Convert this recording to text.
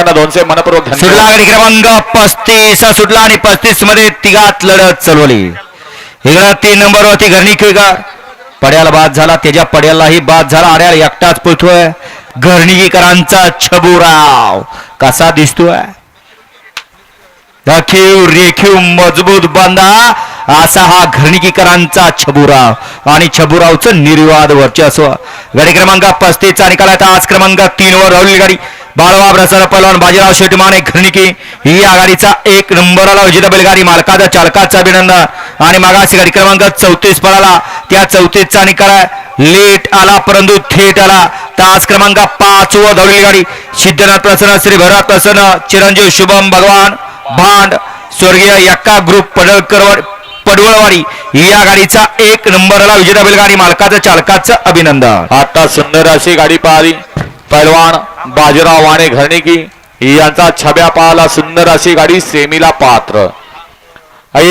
त्यांना दोनशे मनपूर्वक सुटला धन्यवाद क्रमांक पस्तीस हा सुटला आणि पस्तीसमध्ये तिघात लढत चालवली इकडं तीन नंबर होती घरणी किळकर पड्याला बाद झाला त्याच्या पड्यालाही बाद झाला आड्याला एकटाच पळतोय घरणीकरांचा छबुराव. कसा दिसतोय? राखीव रेखीव मजबूत बांधा. असा हा घरणीकरांचा छबुराव. आणि छबुरावचं निर्वाद वर्चस्व गाडी क्रमांक पस्तीसचा निकाल आहे आज क्रमांक तीन वर राहुली गाडी. बाळवा प्रसाद पलवान बाजीराव शेटमाने घरणिकी ही आघाडीचा गाडीचा एक नंबरला विजेता बैलगाडी मालकाचा चालकाचं अभिनंदन. आणि मागाशी गाडी क्रमांक चौतीस पळाला. त्या चौतीसचा निकाल आहे लेट आला परंतु थेट आला. तास क्रमांक पाच व धावलेली गाडी. सिद्धनाथ प्रसन्न श्री भरत प्रसन्न चिरंजीव शुभम भगवान भांड स्वर्गीय यक्का ग्रुप पडळकर पडवळवाडी. या गाडीचा एक नंबरला विजेता बैलगाडी मालकाचं चालकाचं अभिनंदन. आता सुंदर अशी गाडी पाहिली. पैलवान बाजीराव वाणे घरणिकी यांचा छब्या पाहला सुंदर अशी गाडी सेमीला पात्र.